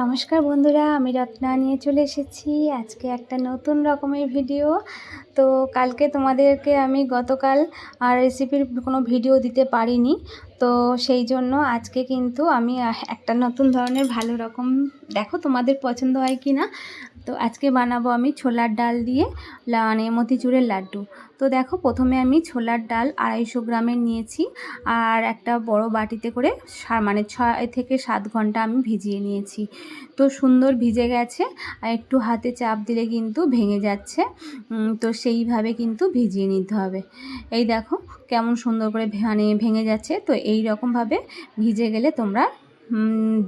নমস্কার বন্ধুরা, আমি রত্না নিয়ে চলে এসেছি। আজকে একটা নতুন রকমের ভিডিও তো কালকে তোমাদেরকে আমি গতকাল আর রেসিপির কোনো ভিডিও দিতে পারিনি। তো সেই জন্য আজকে কিন্তু আমি একটা নতুন ধরনের ভালো রকম, দেখো তোমাদের পছন্দ হয় কি না তো আজকে বানাবো আমি ছোলার ডাল দিয়ে মানে মতিচুরের লাড্ডু। তো দেখো, প্রথমে আমি ছোলার ডাল আড়াইশো গ্রামের নিয়েছি আর একটা বড় বাটিতে করে মানে ছয় থেকে সাত ঘণ্টা আমি ভিজিয়ে নিয়েছি। তো সুন্দর ভিজে গেছে, আর একটু হাতে চাপ দিলে কিন্তু ভেঙে যাচ্ছে। তো সেইভাবে কিন্তু ভিজিয়ে নিতে হবে। এই দেখো, কেমন সুন্দর করে মানে ভেঙে যাচ্ছে। তো এই রকমভাবে ভিজে গেলে তোমরা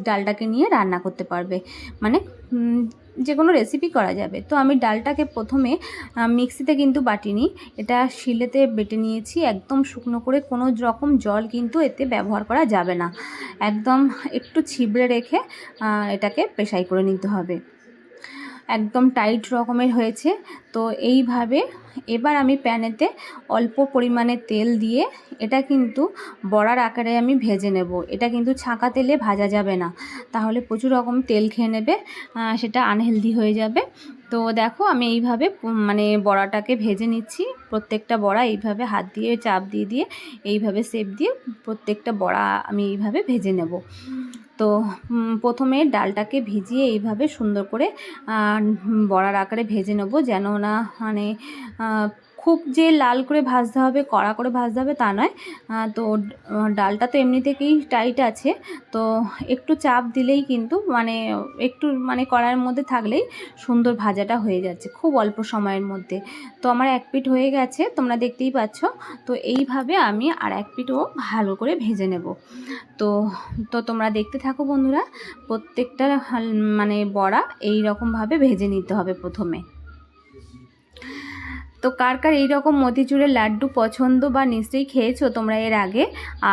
ডালটাকে নিয়ে রান্না করতে পারবে। মানে যে কোনো রেসিপি করা যাবে। তো আমি ডালটাকে প্রথমে মিক্সিতে কিন্তু বাটিনি। এটা শিলেতে বেটে নিয়েছি। একদম শুকনো করে কোনো রকম জল কিন্তু এতে ব্যবহার করা যাবে না। একদম একটু ছিবড়ে রেখে এটাকে পেশাই করে নিতে হবে। একদম টাইট রকমের হয়েছে। তো এইভাবে এবার আমি প্যানেতে অল্প পরিমাণে তেল দিয়ে এটা কিন্তু বড়ার আকারে আমি ভেজে নেব। এটা কিন্তু ছাঁকা তেলে ভাজা যাবে না। তাহলে প্রচুর রকম তেল খেয়ে নেবে সেটা আনহেলদি হয়ে যাবে। তো দেখো আমি এইভাবে মানে বড়াটাকে ভেজে নিচ্ছি। প্রত্যেকটা বড়া এইভাবে হাত দিয়ে, চাপ দিয়ে দিয়ে এইভাবে সেপ দিয়ে প্রত্যেকটা বড়া আমি এইভাবে ভেজে নেব। তো প্রথমে ডালটাকে ভিজিয়ে এইভাবে সুন্দর করে বড়ার আকারে ভেজে নেব যেন না মানে খুব যে লাল করে ভাজতে হবে, কড়া করে ভাজতে হবে তা নয়। তো ডালটা তো এমনি থেকেই টাইট আছে। তো, একটু চাপ দিলেই কিন্তু মানে একটু মানে কড়াইয়ের মধ্যে থাকলেই সুন্দর ভাজাটা হয়ে যাচ্ছে, খুব অল্প সময়ের মধ্যে। তো, আমার এক পিঠ হয়ে গেছে, তোমরা দেখতেই পাচ্ছ। তো, এইভাবে আমি আর এক পিঠও ভালো করে ভেজে নেব। তো তো, তোমরা দেখতে থাকো বন্ধুরা, প্রত্যেকটা মানে বড়া এই রকমভাবে ভেজে নিতে হবে প্রথমে। তো কার কার এইরকম মতিচুরের লাড্ডু পছন্দ বা নিশ্চয়ই খেয়েছো তোমরা এর আগে?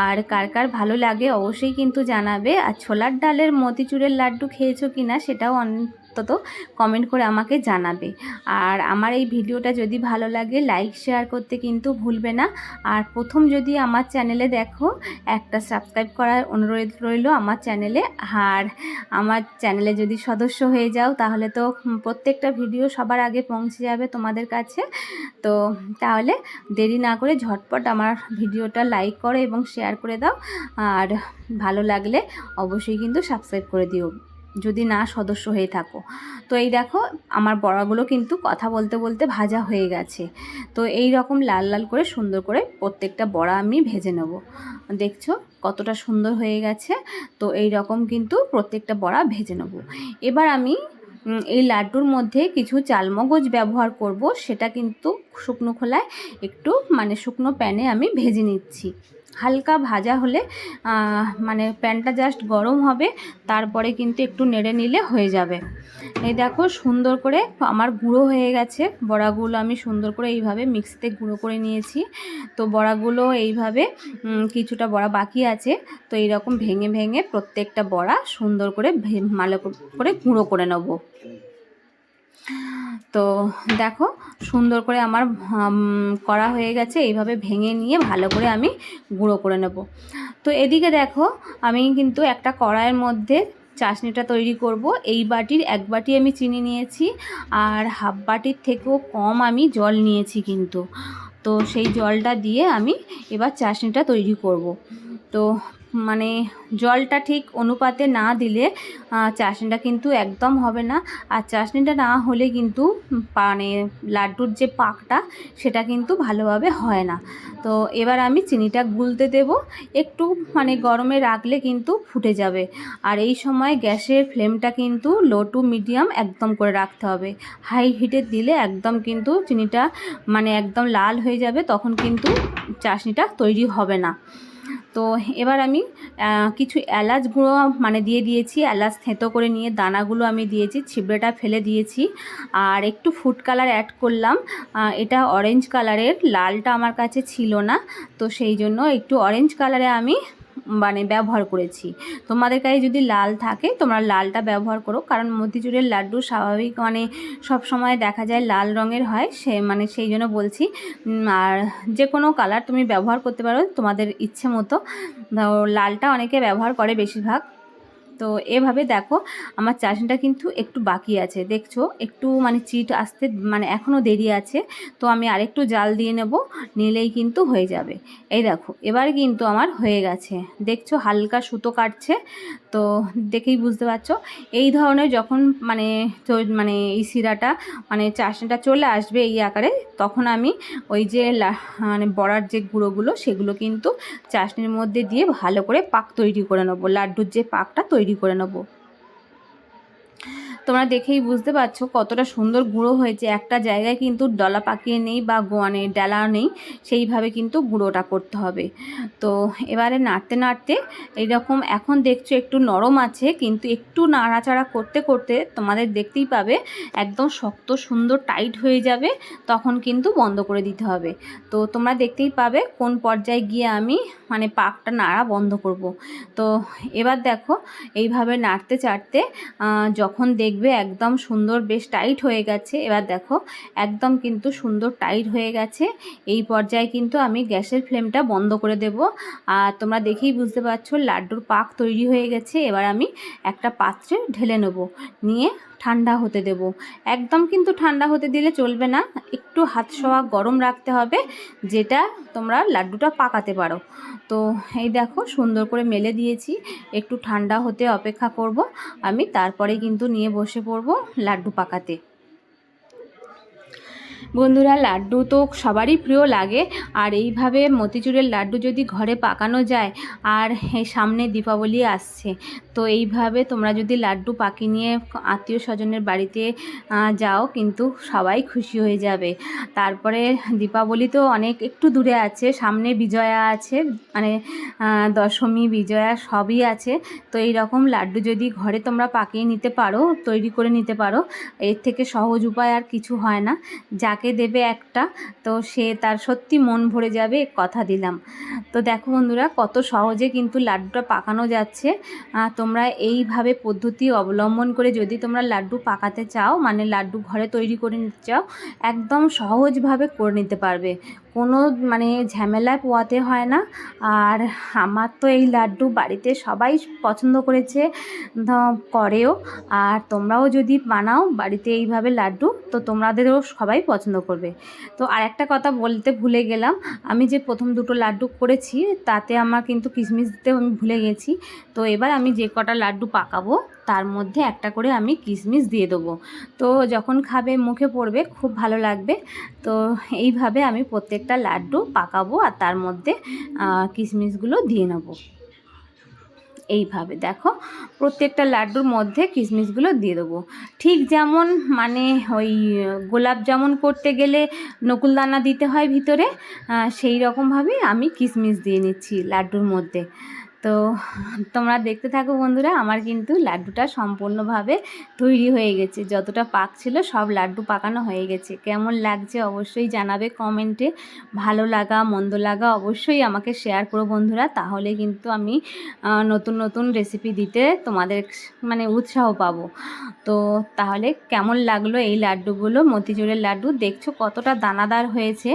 আর কার কার ভালো লাগে অবশ্যই কিন্তু জানাবে। আর ছোলার ডালের মতিচুরের লাড্ডু খেয়েছো কি না সেটাও অন্তত কমেন্ট করে আমাকে জানাবে। আর আমার এই ভিডিওটা যদি ভালো লাগে লাইক শেয়ার করতে কিন্তু ভুলবে না। আর প্রথম যদি আমার চ্যানেলে দেখো, একটা সাবস্ক্রাইব করার অনুরোধ রইল আমার চ্যানেলে আর আমার চ্যানেলে যদি সদস্য হয়ে যাও, তাহলে তো প্রত্যেকটা ভিডিও সবার আগে পৌঁছে যাবে তোমাদের কাছে। তো তাহলে দেরি না করে ঝটপট আমার ভিডিওটা লাইক করো এবং শেয়ার করে দাও। আর ভালো লাগলে অবশ্যই কিন্তু সাবস্ক্রাইব করে দিও। যদি না সদস্য হয়ে থাকো। তো এই দেখো, আমার বড়াগুলো কিন্তু কথা বলতে বলতে ভাজা হয়ে গেছে। তো এই রকম লাল লাল করে সুন্দর করে প্রত্যেকটা বড়া আমি ভেজে নেব। দেখছ কতটা সুন্দর হয়ে গেছে? তো এই রকম কিন্তু প্রত্যেকটা বড়া ভেজে নেব। এবার আমি এই লাড্ডুর মধ্যে কিছু চালমগজ ব্যবহার করব। সেটা কিন্তু শুকনো খোলায় একটু মানে শুকনো প্যানে আমি ভেজে নিচ্ছি। হালকা ভাজা হলে মানে প্যানটা জাস্ট গরম হবে, তারপরে কিন্তু একটু নেড়ে নিলে হয়ে যাবে। এই দেখো সুন্দর করে আমার গুঁড়ো হয়ে গেছে, বড়াগুলো আমি সুন্দর করে এইভাবে মিক্সিতে গুঁড়ো করে নিয়েছি। তো বড়াগুলো এইভাবে কিছুটা বড়া বাকি আছে, তো এইরকম ভেঙে ভেঙে প্রত্যেকটা বড়া সুন্দর করে ভালো করে গুঁড়ো করে নেব। তো দেখো সুন্দর করে আমার করা হয়ে গেছে। এইভাবে ভেঙে নিয়ে ভালো করে আমি গুঁড়ো করে নেব। তো এদিকে দেখো, আমি কিন্তু একটা কড়াইয়ের মধ্যে চাশনিটা তৈরি করব। এই বাটির এক বাটি আমি চিনি নিয়েছি, আর হাফ বাটির থেকেও কম আমি জল নিয়েছি কিন্তু। তো সেই জলটা দিয়ে আমি এবার চাশনিটা তৈরি করব। তো মানে জলটা ঠিক অনুপাতে না দিলে চাশনিটা কিন্তু একদম হবে না। আর চাশনিটা না হলে কিন্তু মানে লাড্ডুর যে পাকটা, সেটা কিন্তু ভালোভাবে হয় না। তো এবার আমি চিনিটা গুলতে দেব। একটু মানে গরমে রাখলে কিন্তু ফুটে যাবে। আর এই সময় গ্যাসের ফ্লেমটা কিন্তু লো টু মিডিয়াম একদম করে রাখতে হবে। হাই হিটে দিলে একদম কিন্তু চিনিটা মানে একদম লাল হয়ে যাবে, তখন কিন্তু চাশনিটা তৈরি হবে না। তো এবার আমি কিছু এলাচ গুঁড়ো মানে দিয়ে দিয়েছি, এলাচ থেঁতো করে নিয়ে দানাগুলো আমি দিয়েছি, ছিবড়েটা ফেলে দিয়েছি। আর একটু ফুড কালার অ্যাড করলাম এটা অরেঞ্জ কালারের লালটা আমার কাছে ছিল না, তো সেই জন্য একটু অরেঞ্জ কালারে আমি মানে ব্যবহার করেছি। তোমাদের কাছে যদি লাল থাকে, তোমরা লালটা ব্যবহার করো। কারণ মতিচুরের লাড্ডু স্বাভাবিক মানে সব সময় দেখা যায় লাল রঙের হয়। সে মানে সেই জন্য বলছি আর যে কোনো কালার তুমি ব্যবহার করতে পারো তোমাদের ইচ্ছে মতো। লালটা অনেকে ব্যবহার করে বেশিরভাগ। তো এভাবে দেখো আমার চাটনিটা কিন্তু একটু বাকি আছে। দেখছ? একটু মানে চিট আসতে মানে এখনও দেরি আছে। তো আমি আরেকটু জাল দিয়ে নেব, নিলেই কিন্তু হয়ে যাবে। এই দেখো, এবার কিন্তু আমার হয়ে গেছে। দেখছ? হালকা সুতো কাটছে। তো দেখেই বুঝতে পারছ। এই ধরনের যখন মানে মানে এই শিরাটা মানে চাশনিটা চলে আসবে এই আকারে, তখন আমি ওই যে মানে বড়ার যে গুঁড়োগুলো, সেগুলো কিন্তু চাশনির মধ্যে দিয়ে ভালো করে পাক তৈরি করে নেব, লাড্ডুর যে পাকটা তৈরি করে নেব। তোমরা দেখেই বুঝতে পারছ কতটা সুন্দর গুঁড়ো হয়েছে। একটা জায়গায় কিন্তু ডলা পাকিয়ে নেই বা গোয়ানে ডালা নেই, সেইভাবে কিন্তু গুঁড়োটা করতে হবে। তো এবারে নাড়তে নাড়তে এইরকম এখন দেখছ একটু নরম আছে, কিন্তু একটু নাড়াচাড়া করতে করতে তোমাদের দেখতেই পাবে একদম শক্ত সুন্দর টাইট হয়ে যাবে, তখন কিন্তু বন্ধ করে দিতে হবে। তো তোমরা দেখতেই পাবে কোন পর্যায়ে গিয়ে আমি মানে পাকটা নাড়া বন্ধ করব। তো এবার দেখো এইভাবে নাড়তে চাড়তে যখন দেখবে একদম সুন্দর, বেশ টাইট হয়ে গেছে। এবার দেখো, একদম কিন্তু সুন্দর টাইট হয়ে গেছে। এই পর্যায়ে কিন্তু আমি গ্যাসের ফ্লেমটা বন্ধ করে দেব। আর তোমরা দেখেই বুঝতে পারছ, লাড্ডুর পাক তৈরি হয়ে গেছে। এবার আমি একটা পাত্রে ঢেলে নেব, নিয়ে ঠান্ডা হতে দেব। একদম কিন্তু ঠান্ডা হতে দিলে চলবে না, একটু হাত শোয়া গরম রাখতে হবে, যেটা তোমরা লাড্ডুটা পাকাতে পারো। তো এই দেখো, সুন্দর করে মেলে দিয়েছি। একটু ঠান্ডা হতে অপেক্ষা করব। আমি তারপরে কিন্তু নিয়ে বসে পড়ব লাড্ডু পাকাতে। বন্ধুরা, লাড্ডু তো সবারই প্রিয় লাগে। আর এইভাবে মতিচুরের লাড্ডু যদি ঘরে পাকানো যায়, আর সামনে দীপাবলি আসছে, তো এইভাবে তোমরা যদি লাড্ডু পাকি নিয়ে আত্মীয় স্বজনের বাড়িতে যাও, কিন্তু সবাই খুশি হয়ে যাবে। তারপরে দীপাবলি তো অনেক একটু দূরে আছে, সামনে বিজয়া আছে মানে দশমী, বিজয়া সবই আছে। তো এই রকম লাড্ডু যদি ঘরে তোমরা পাকিয়ে নিতে পারো, তৈরি করে নিতে পারো, এর থেকে সহজ উপায় আর কিছু হয় না। যাকে দেবে একটা। তো সে তার সত্যি মন ভরে যাবে, কথা দিলাম। তো দেখো বন্ধুরা, কত সহজে কিন্তু লাড্ডুটা পাকানো যাচ্ছে। তোমরা এইভাবে পদ্ধতি অবলম্বন করে যদি তোমরা লাড্ডু পাকাতে চাও মানে লাড্ডু ঘরে তৈরি করে নিতে চাও, একদম সহজভাবে করে নিতে পারবে। কোনো মানে ঝামেলায় পোয়াতে হয় না। আর আমার তো এই লাড্ডু বাড়িতে সবাই পছন্দ করেছে করেও। আর তোমরাও যদি বানাও বাড়িতে এইভাবে লাড্ডু, তো তোমাদেরও সবাই পছন্দ করবে। তো আর একটা কথা বলতে ভুলে গেলাম, আমি যে প্রথম দুটো লাড্ডু করেছি, তাতে আমার কিন্তু কিশমিশ দিতেও আমি ভুলে গেছি। তো এবার আমি যে কটা লাড্ডু পাকাবো তার মধ্যে একটা করে আমি কিশমিশ দিয়ে দেবো। তো যখন খাবে, মুখে পড়বে, খুব ভালো লাগবে। তো এইভাবে আমি প্রত্যেকটা লাড্ডু পাকাবো আর তার মধ্যে কিশমিশগুলো দিয়ে নেব। এইভাবে দেখো, প্রত্যেকটা লাড্ডুর মধ্যে কিশমিশগুলো দিয়ে দেবো। ঠিক যেমন মানে ওই গোলাপ জামুন করতে গেলে নকুলদানা দিতে হয় ভিতরে সেই রকমভাবেই আমি কিশমিশ দিয়ে নিচ্ছি লাড্ডুর মধ্যে। তো তোমরা দেখতে থাকো বন্ধুরা, আমার কিন্তু লাড্ডুটা সম্পূর্ণভাবে তৈরি হয়ে গেছে। যতটা পাক ছিল সব লাড্ডু পাকানো হয়ে গেছে। কেমন লাগছে অবশ্যই জানাবে কমেন্টে। ভালো লাগা, মন্দ লাগা অবশ্যই আমাকে শেয়ার করো বন্ধুরা। তাহলে কিন্তু আমি নতুন নতুন রেসিপি দিতে তোমাদের মানে উৎসাহ পাবো। তো তাহলে কেমন লাগল এই লাড্ডুগুলো? মতিচুরের লাড্ডু দেখছ কতটা দানাদার হয়েছে।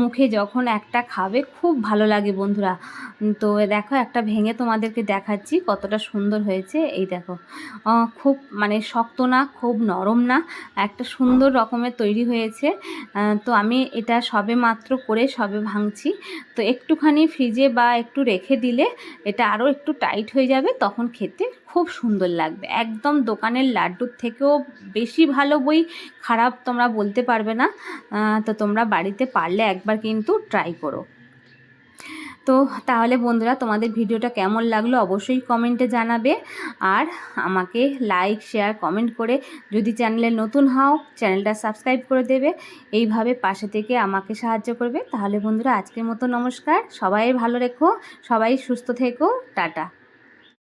মুখে যখন একটা খাবে খুব ভালো লাগে বন্ধুরা। তো দেখো একটা ভেঙে ভেঙে তোমাদেরকে দেখাচ্ছি কতটা সুন্দর হয়েছে। এই দেখো খুব মানে শক্ত না, খুব নরম না, একটা সুন্দর রকমের তৈরি হয়েছে। তো আমি এটা সবে মাত্র করে সবে ভাঙছি। তো একটুখানি ফ্রিজে বা একটু রেখে দিলে এটা আরও একটু টাইট হয়ে যাবে, তখন খেতে খুব সুন্দর লাগবে। একদম দোকানের লাড্ডুর থেকেও বেশি ভালো বই খারাপ তোমরা বলতে পারবে না। তো তোমরা বাড়িতে পারলে একবার কিন্তু ট্রাই করো। তো তাহলে বন্ধুরা তোমাদের ভিডিওটা কেমন লাগল অবশ্যই কমেন্টে জানাবে। আর আমাকে লাইক, শেয়ার, কমেন্ট করে যদি চ্যানেলে নতুন হও, চ্যানেলটা সাবস্ক্রাইব করে দেবে। এইভাবে পাশে থেকে আমাকে সাহায্য করবে। তাহলে বন্ধুরা আজকের মতো নমস্কার। সবাই ভালো রেখো, সবাই সুস্থ থেকো। টাটা।